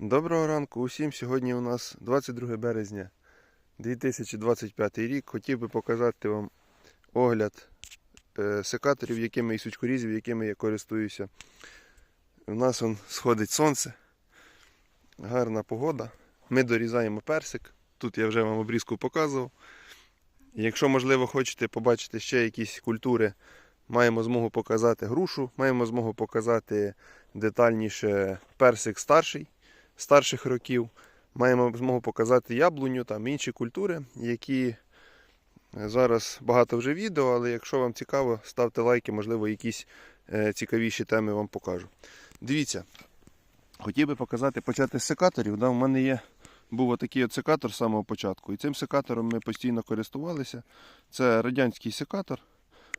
Доброго ранку усім. Сьогодні у нас 22 березня 2025 рік. Хотів би показати вам огляд е, секаторів, якими і сучкорізів, якими я користуюся. У нас он сходить сонце, гарна погода. Ми дорізаємо персик. Тут я вже вам обрізку показував. Якщо, можливо, хочете побачити ще якісь культури, маємо змогу показати грушу, маємо змогу показати детальніше персик старший старших років. Маємо змогу показати яблуню, там інші культури, які зараз багато вже відео, але якщо вам цікаво, ставте лайки, можливо, якісь е, цікавіші теми вам покажу. Дивіться, хотів би показати почати з секаторів. Да, у мене є був отакий от секатор з самого початку. І цим секатором ми постійно користувалися. Це радянський секатор,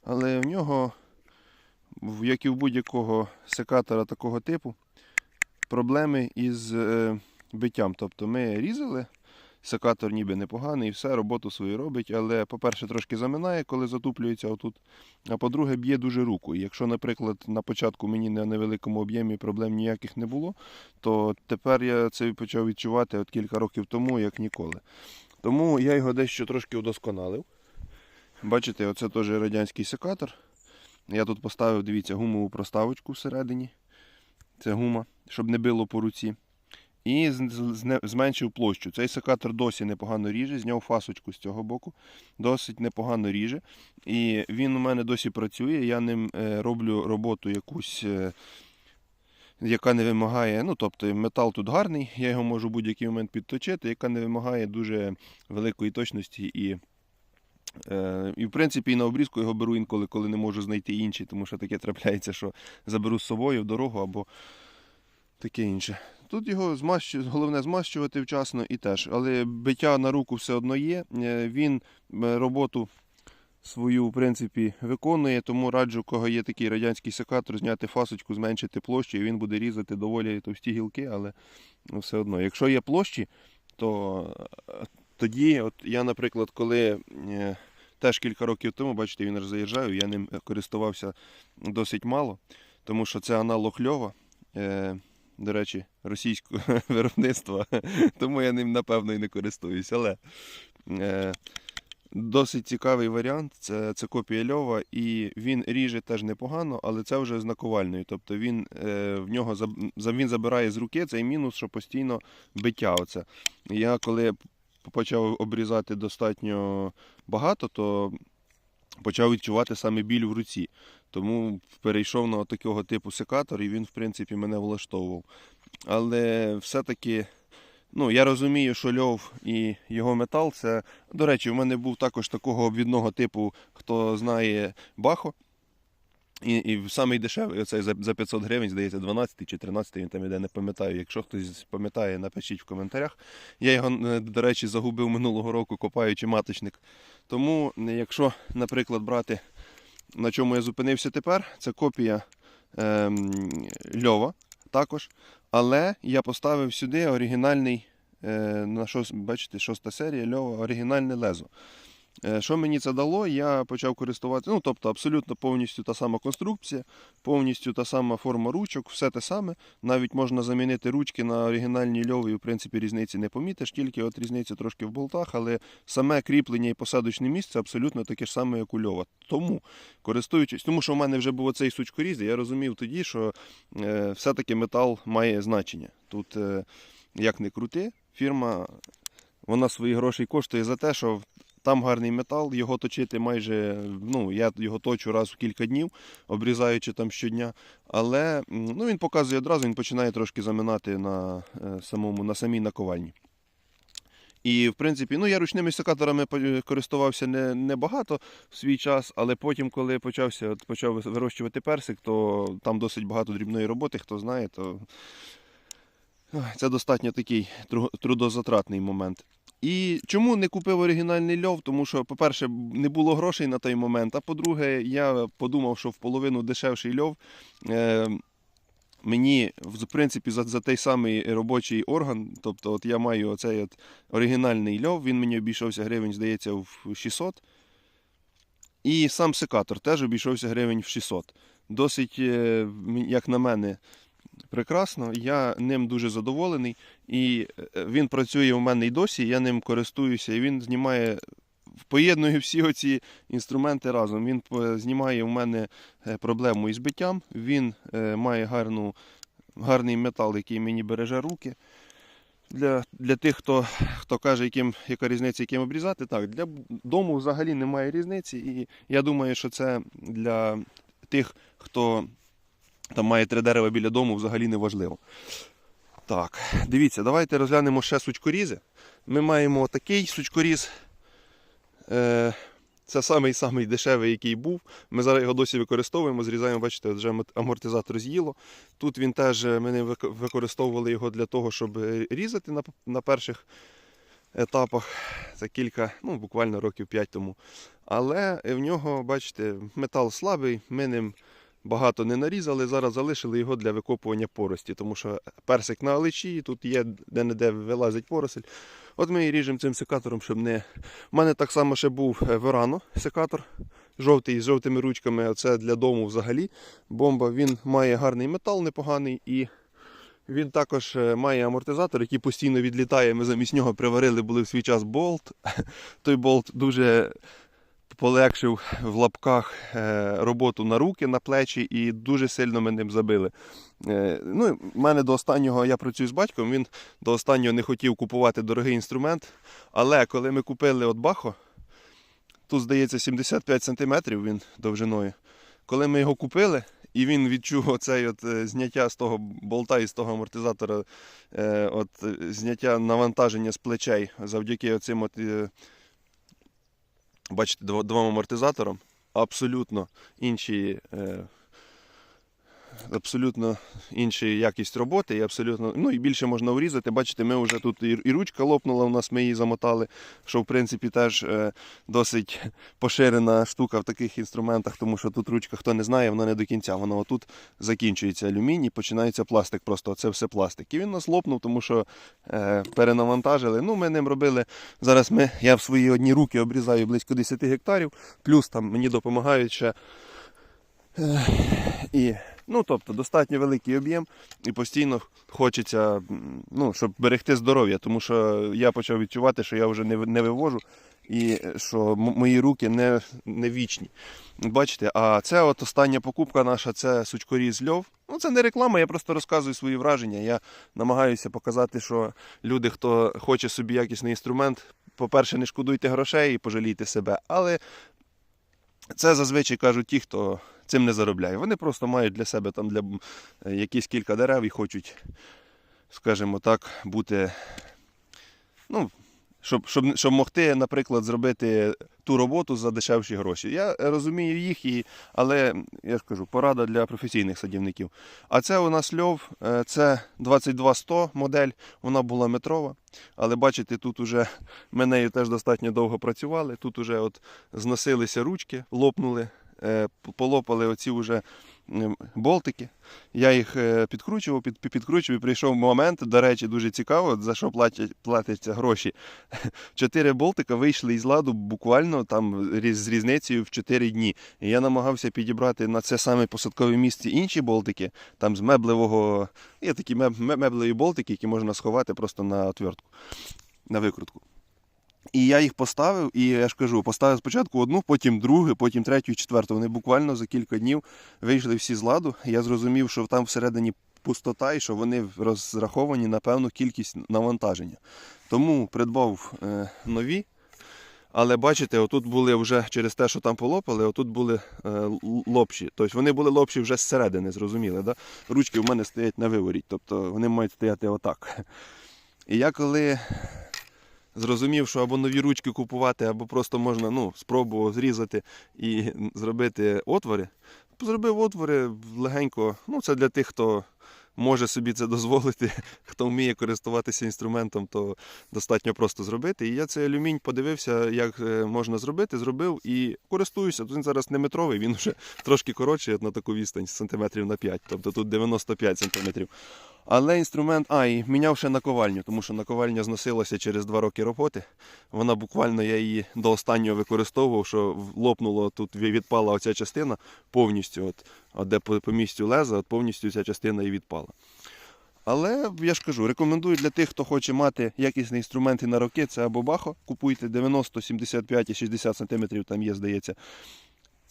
але в нього, як і в будь-якого секатора такого типу, проблеми із е, биттям. Тобто ми різали, секатор ніби непоганий, все, роботу свою робить, але, по-перше, трошки заминає, коли затуплюється отут. А по-друге, б'є дуже руку. І якщо, наприклад, на початку мені на невеликому об'ємі проблем ніяких не було, то тепер я це почав відчувати от кілька років тому, як ніколи. Тому я його дещо трошки удосконалив. Бачите, оце теж радянський секатор. Я тут поставив, дивіться, гумову проставочку всередині. Це гума, щоб не било по руці. І зменшив площу. Цей секатор досі непогано ріже, зняв фасочку з цього боку, досить непогано ріже. І він у мене досі працює. Я ним е, роблю роботу якусь, е, яка не вимагає. Ну, тобто метал тут гарний, я його можу в будь-який момент підточити, яка не вимагає дуже великої точності і. Е, і в принципі і на обрізку його беру інколи, коли не можу знайти інші, тому що таке трапляється, що заберу з собою в дорогу або таке інше. Тут його змащу... головне змащувати вчасно і теж. Але биття на руку все одно є. Е, Він е, роботу свою, в принципі, виконує, тому раджу, кого є такий радянський секатор, зняти фасочку, зменшити площу, і він буде різати доволі товсті гілки, але ну, все одно. Якщо є площі, то е, тоді, от я, наприклад, коли теж кілька років тому, бачите, він заїжджаю, я ним користувався досить мало, тому що це аналог льова. До речі, російського виробництва, тому я ним напевно і не користуюсь. Але е, досить цікавий варіант. Це, це копія льова, і він ріже теж непогано, але це вже з. Тобто він е, в нього він забирає з руки цей мінус, що постійно биття. Оце. Я коли почав обрізати достатньо багато, то почав відчувати саме біль в руці. Тому перейшов на такого типу секатор, і він, в принципі, мене влаштовував. Але все-таки, ну, я розумію, що льов і його метал це. До речі, в мене був також такого обвідного типу, хто знає Бахо. І, і самий дешевий, оцей за, за 500 гривень, здається, 12 чи 13 він там іде, не пам'ятаю. Якщо хтось пам'ятає, напишіть в коментарях. Я його, е, до речі, загубив минулого року, копаючи маточник. Тому, е, якщо, наприклад, брати, на чому я зупинився тепер, це копія ем, льова також. Але я поставив сюди оригінальний, е, на шос, бачите, шоста серія льова, оригінальне лезо. Е, Що мені це дало? Я почав користуватися, ну тобто абсолютно повністю та сама конструкція, повністю та сама форма ручок, все те саме. Навіть можна замінити ручки на оригінальні льови, і в принципі різниці не помітиш, тільки от різниця трошки в болтах, але саме кріплення і посадочне місце абсолютно таке ж саме, як у льова. Тому, користуючись, тому що в мене вже був оцей сучкоріз, я розумів тоді, що е, все-таки метал має значення. Тут, е, як не крути, фірма вона свої гроші коштує за те, що там гарний метал, його точити майже, ну, я його точу раз в кілька днів, обрізаючи там щодня. Але ну, він показує одразу, він починає трошки заминати на, е, самому, на самій наковальні. І, в принципі, ну, я ручними секаторами користувався не, не багато в свій час, але потім, коли почався, от, почав вирощувати персик, то там досить багато дрібної роботи, хто знає, то це достатньо такий трудозатратний момент. І чому не купив оригінальний льов? Тому що, по-перше, не було грошей на той момент. А по-друге, я подумав, що в половину дешевший льов е, мені, в принципі, за, за той самий робочий орган, тобто от я маю оцей от оригінальний льов, він мені обійшовся гривень, здається, в 600. І сам секатор теж обійшовся гривень в 600. Досить, е, як на мене, прекрасно. Я ним дуже задоволений. І е, він працює у мене і досі, я ним користуюся, і він знімає. Поєднує всі оці інструменти разом. Він е, знімає у мене е, проблему із биттям. Він має гарну, гарний метал, який мені береже руки. Для, для тих, хто, хто каже, яким, яка різниця, яким обрізати, так, для дому взагалі немає різниці. І я думаю, що це для тих, хто там має три дерева біля дому, взагалі не важливо. Так, дивіться, давайте розглянемо ще сучкорізи. Ми маємо такий сучкоріз. Е, це самий самий дешевий, який був. Ми зараз його досі використовуємо. Зрізаємо, бачите, вже амортизатор з'їло. Тут він теж е, ми використовували його для того, щоб е, різати на, на перших етапах. Це кілька, ну буквально років 5 тому. Але в нього, бачите, метал слабий, ми ним багато не нарізали. Зараз залишили його для викопування порості, тому що персик на аличі, тут є де-не-де вилазить поросль. От ми і ріжемо цим секатором, щоб не. У мене так само ще був е, Верано секатор. Жовтий з жовтими ручками. Оце для дому взагалі. Бомба. Він має гарний метал непоганий і він також е, має амортизатор, який постійно відлітає. Ми замість нього приварили були в свій час болт. Той болт дуже полегшив в лапках е, роботу на руки, на плечі, і дуже сильно ми ним забили. Е, Ну, мене до останнього я працюю з батьком. Він до останнього не хотів купувати дорогий інструмент. Але коли ми купили от Бахо, тут здається 75 см він довжиною. Коли ми його купили, і він відчув оцей е, зняття з того болта і з того амортизатора, от, зняття навантаження з плечей завдяки оцим от, бачите, дво- двом амортизатором абсолютно інші. Е, Абсолютно інша якість роботи, і абсолютно, ну і більше можна урізати. Бачите, ми вже тут і, ручка лопнула, у нас ми її замотали, що в принципі теж е, досить поширена штука в таких інструментах, тому що тут ручка, хто не знає, вона не до кінця. Вона отут закінчується алюміній, починається пластик. Просто це все пластик. І він нас лопнув, тому що е, перенавантажили. Ну, ми ним робили. Зараз ми, я в свої одні руки обрізаю близько 10 гектарів, плюс там мені допомагають ще. Е, і, ну, тобто, достатньо великий об'єм, і постійно хочеться, ну, щоб берегти здоров'я, тому що я почав відчувати, що я вже не, не вивожу і е, що мої руки не, не вічні. Бачите, а це от остання покупка наша це сучкоріз льов. Ну, це не реклама, я просто розказую свої враження. Я намагаюся показати, що люди, хто хоче собі якісний інструмент, по-перше, не шкодуйте грошей і пожалійте себе. Але це зазвичай кажуть ті, хто цим не заробляє. Вони просто мають для себе там для е, якісь кілька дерев і хочуть, скажімо так, бути. Ну, щоб, щоб, щоб могти, наприклад, зробити ту роботу за дешевші гроші. Я розумію їх, і, але я ж кажу, порада для професійних садівників. А це у нас льов, е, це 22100 модель, вона була метрова. Але бачите, тут уже ми нею теж достатньо довго працювали. Тут уже от зносилися ручки, лопнули, полопали оці вже болтики. Я їх е, підкручував, під, під- підкручував і прийшов момент, до речі, дуже цікаво, за що платять, платяться гроші. Чотири болтика вийшли із ладу буквально там з різницею в 4 дні. І я намагався підібрати на це саме посадкове місце інші болтики, там з меблевого. Є такі меб- меблеві болтики, які можна сховати просто на отвертку, на викрутку. І я їх поставив, і я ж кажу, поставив спочатку одну, потім другу, потім третю четверту. Вони буквально за кілька днів вийшли всі з ладу. Я зрозумів, що там всередині пустота і що вони розраховані на певну кількість навантаження. Тому придбав е, нові. Але бачите, отут були вже через те, що там полопали, отут були е, лопші. Тобто вони були лопші вже зсередини, зрозуміли. Да? Ручки в мене стоять на виворіть, тобто вони мають стояти отак. І я коли зрозумів, що або нові ручки купувати, або просто можна ну, спробував зрізати і зробити отвори. Зробив отвори легенько. Ну, це для тих, хто може собі це дозволити, хто вміє користуватися інструментом, то достатньо просто зробити. І я цей алюмінь подивився, як е, можна зробити, зробив і користуюся. Тут він зараз не метровий, він вже трошки коротший на таку відстань, сантиметрів на 5, тобто тут 95 сантиметрів. Але інструмент, а, і міняв ще наковальню, тому що наковальня зносилася через два роки роботи. Вона буквально я її до останнього використовував, що лопнуло тут ві- відпала оця частина повністю, от, от де по, по місцю леза, от повністю ця частина і відпала. Але я ж кажу, рекомендую для тих, хто хоче мати якісні інструменти на роки, це або Бахо, купуйте 90, 75 і 60 см, там є, здається.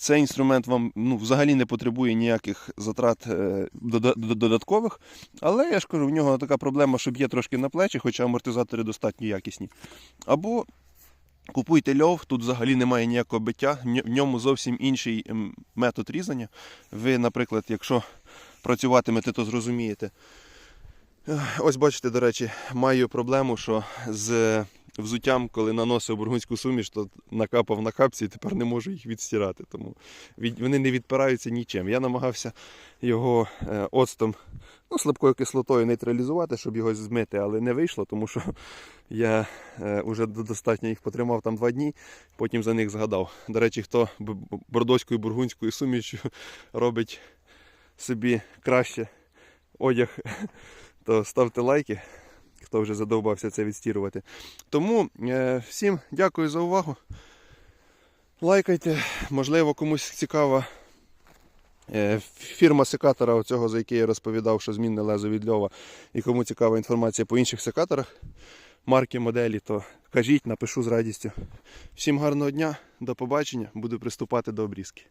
Цей інструмент вам ну, взагалі не потребує ніяких затрат е, дода- дода- додаткових. Але я ж кажу, в нього така проблема, що б'є трошки на плечі, хоча амортизатори достатньо якісні. Або купуйте льов, тут взагалі немає ніякого биття, в ньому зовсім інший метод різання. Ви, наприклад, якщо працюватимете, то зрозумієте. Ось бачите, до речі, маю проблему, що з взуттям, коли наносив бургунську суміш, то накапав на капці і тепер не можу їх відстирати. Тому від, вони не відпираються нічим. Я намагався його е, оцтом, ну, слабкою кислотою нейтралізувати, щоб його змити, але не вийшло, тому що я е, вже достатньо їх потримав там два дні, потім за них згадав. До речі, хто бордоською бургунською сумішю робить собі краще одяг, то ставте лайки, хто вже задовбався це відстірувати. Тому е, всім дякую за увагу. Лайкайте, можливо, комусь цікава е, фірма секатора, оцього, за який я розповідав, що змінне лезо від льова, і кому цікава інформація по інших секаторах, марки, моделі, то кажіть, напишу з радістю. Всім гарного дня, до побачення, буду приступати до обрізки.